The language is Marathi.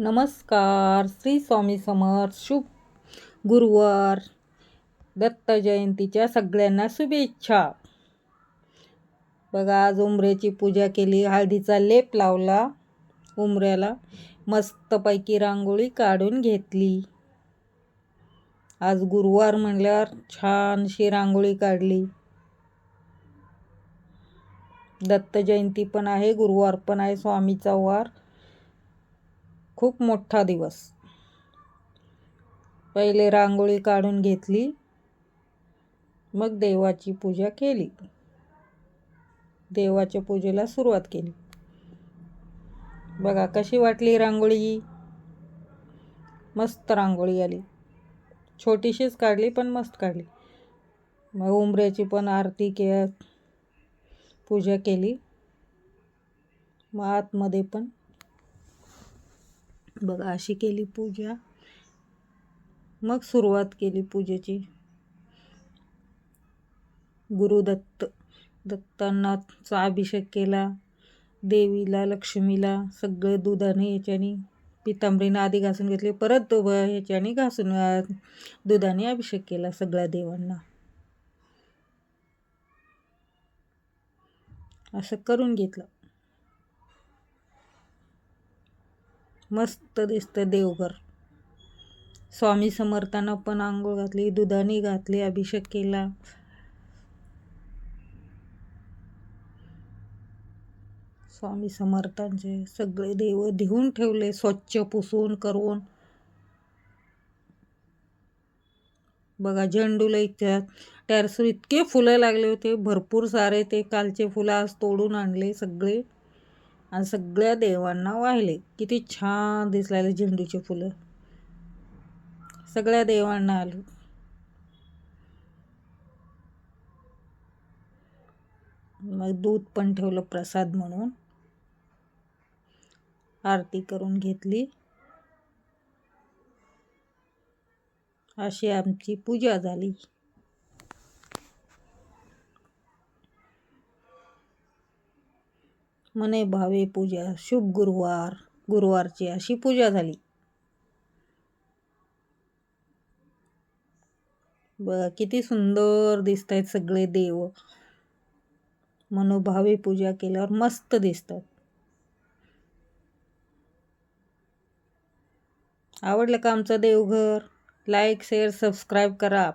नमस्कार श्री स्वामी समर्थ शुभ गुरुवार. दत्त जयंतीच्या सगळ्यांना शुभेच्छा. बघा आज उमऱ्याची पूजा केली हळदीचा लेप लावला उमऱ्याला मस्तपैकी रांगोळी काढून घेतली. आज गुरुवार म्हणल्यावर छानशी रांगोळी काढली. दत्त जयंती पण आहे गुरुवार पण आहे स्वामीचा वार. खूप मोठा दिवस. पहिले रांगोळी काढून घेतली मग देवाची पूजा केली. देवाच्या पूजेला सुरुवात केली. बघा कशी वाटली रांगोळी मस्त रांगोळी आली. छोटीशीच काढली पण मस्त काढली. मग उंबऱ्याची पण आरती के पूजा केली. मग आतमध्ये पण बघा अशी केली पूजा. मग सुरुवात केली पूजेची. गुरुदत्त दत्तांनाचा अभिषेक केला देवीला लक्ष्मीला सगळे दुधाने याच्याने पितांबरीनं आधी घासून घेतले परत ह्याच्याने घासून दुधाने अभिषेक केला सगळ्या देवांना. असं करून घेतलं. मस्त दिसतं देवघर. स्वामी समर्थांना पण आंघोळ घातली दुधाने घातली अभिषेक केला. स्वामी समर्थांचे सगळे देव देऊन ठेवले स्वच्छ पुसून करून. बघा झेंडूला इतक्या टॅरसवर इतके फुलं लागले होते भरपूर सारे ते कालचे फुलं आज तोडून आणले सगळे. आणि सगळ्या देवांना वाहिले. किती छान दिसलेले झेंडूचे फुलं. सगळ्या देवांना आलो. मग दूध पण ठेवलं प्रसाद म्हणून. आरती करून घेतली. अशी आमची पूजा झाली. मने भावे पूजा शुभ गुरुवार गुरुवारची अशी पूजा झाली. बघा किती सुंदर दिसत आहेत सगळे देव. मनोभावे पूजा केल्यावर मस्त दिसतात. आवडलं का आमचं देवघर? लाईक शेअर सबस्क्राईब करा.